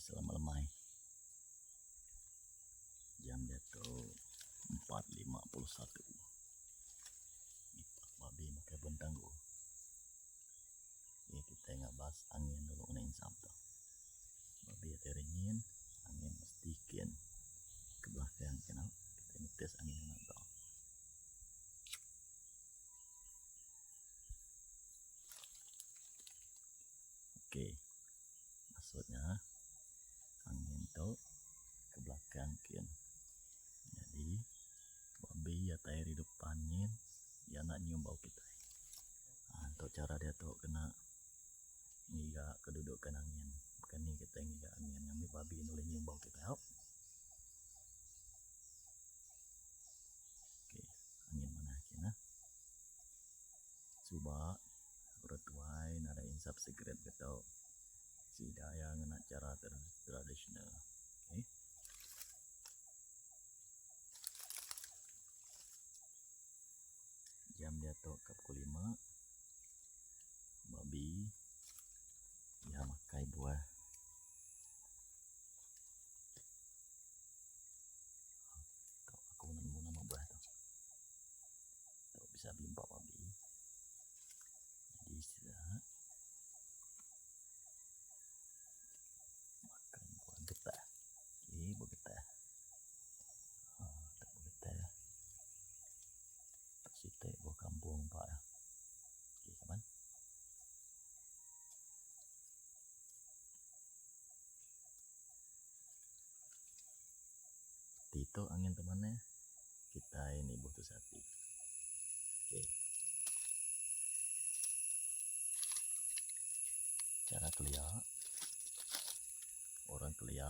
selama lemai. Jam dia tuh 4.51 Ipak babi pakai bentang gua. Ya kita nggak bahas angin dulu insap tuh. Babi ya teringin angin mestikin ke belakang kenal kita ini tes angin kena tuh oke maksudnya angin tuh ke belakang kian jadi babi ya tayar di depannya nak nyium bau kita nah, untuk cara dia tuh kena ngiga kedudukan angin. Bukan nih kita ngiga angin ngambil babi nulis nyium bau kita yuk oke angin mana kina coba bertuai nada insap secret gitu si daya ngena cara tradisional oke jam dia tuh ke pukul 5 babi ya makai buah Tuh, aku nemu nama buah tuh tuh bisa bimpa babi jadi istirahat makan buah getah oke buah getah ah, tak buah getah Sitek buah kampung pak ya. Oke kapan? Tito angin temannya. Kita ini butuh sapi. Oke. Cara kelia orang kelia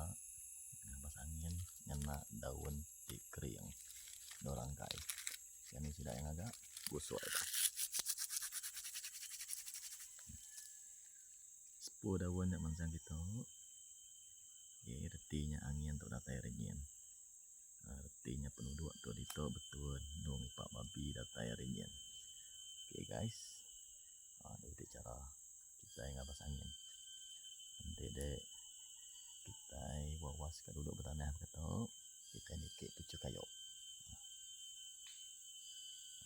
ngebas angin ngena daun di kering. Dorang kai. Ini sudah yang agak busuk itu sepuluh daun yang mansang gitu. Ya retinya angin tuh data ringin artinya dito betul. Dong pak babi data ringin oke guys. Aduh itu cara kita yang ngabas angin. Nanti deh kita wawas ke duduk bertanah gitu kita nikik pucuk kayu.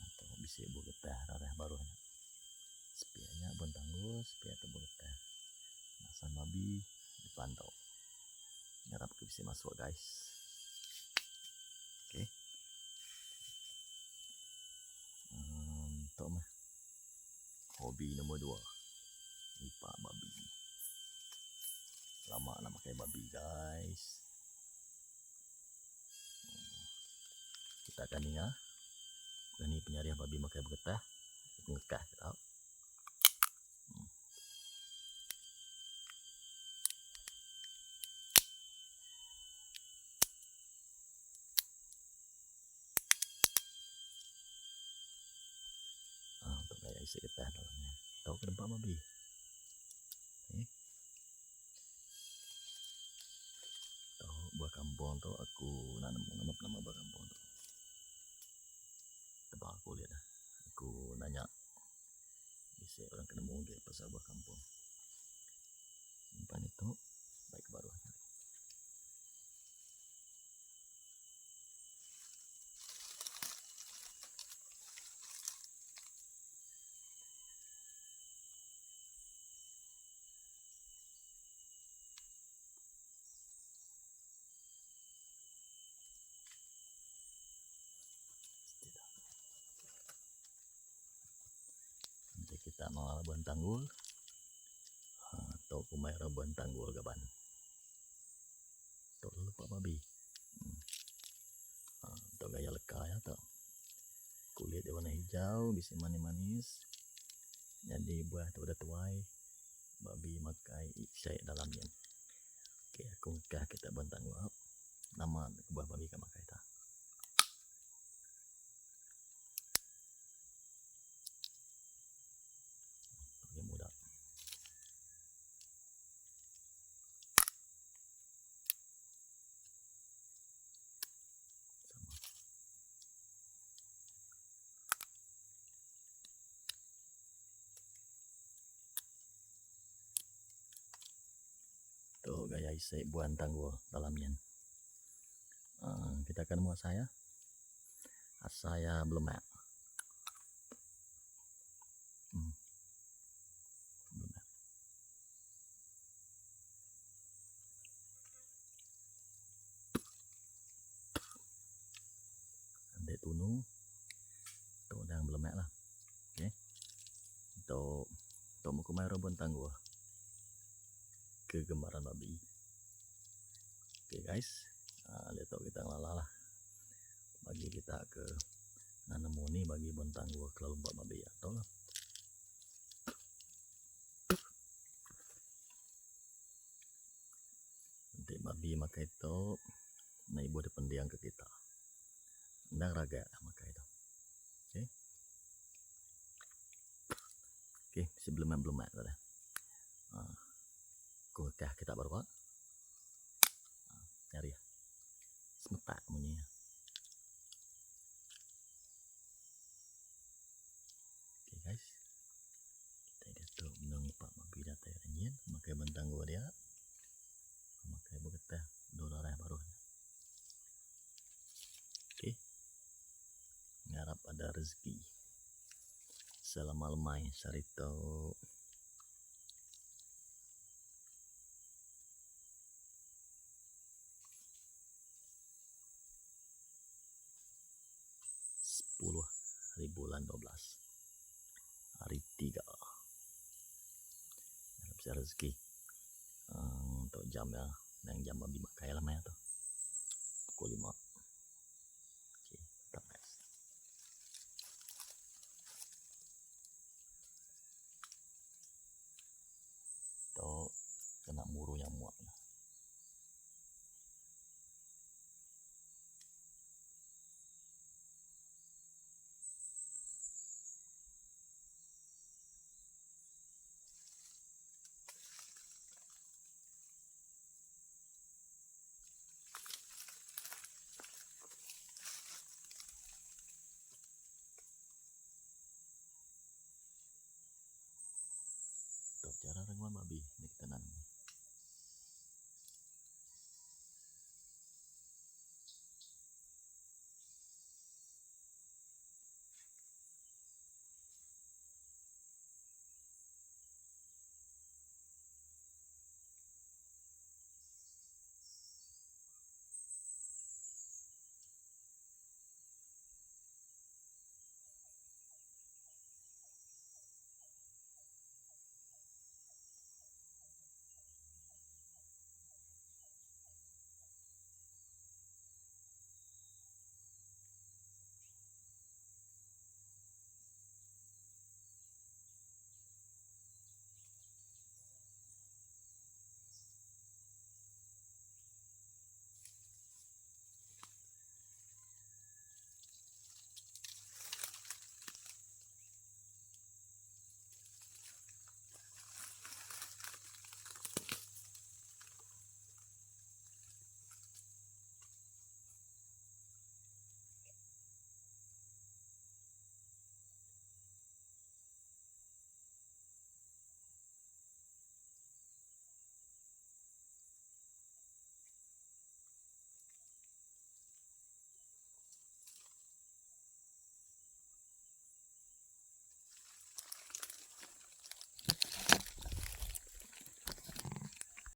Atau bisa buat getah rarah barunya. Sepianya bentanggul sepia atau buat getah. Nasan babi dipantau. Ke bisa masuk guys oke untuk mah hobi nomor dua ipa babi. Lama nak pakai babi guys. Kita akan ya ini penyariah babi makai bergetah. Ngekah tahu Hmm. Ah, untuk isi getah ke tempat babi eh? Tahu buah kampung tuh aku nanam nama nama buah kampung tuh tebak aku lihat dah. Aku nanya. Bisa orang kena mungkin pasal buah kampung. Simpan itu baik baru tanggul Ah, atau kumai labuan tanggul gaban tuh lupa babi. Hmm. Ah, atau gaya leka ya tuh kulit dia warna hijau bisa manis-manis. Jadi buah tuh udah tuai. Babi makai isai dalamnya. Oke aku ngekah kita bentang gua nama buah babi kan makai ta tuh gaya isi buan tangguh dalamnya. Eh, kita akan muat saya. Saya belum ya. Hmm. Belum ya. Tunu. Tu dah belum ya lah. Okey untuk untuk muka mai robon tangguh. Kegemaran babi guys. Uh, lihat kita ngalalah lah. Bagi kita ke nanemu ni bagi bontang gua ke lomba babi atau lah. Nanti babi maka itu na ibu ada pendiang ke kita. Ndang raga maka itu okey okey sebelum belum mat dah uh, kah kita baru ada rezeki. Salam almai sarito. Sepuluh hari bulan 12 hari 3 harap saya rezeki. Eh, untuk jam ya. Yang jam lebih makai lama ya tuh. Pukul 5 lah. tu cara renguan babi ni kita nanam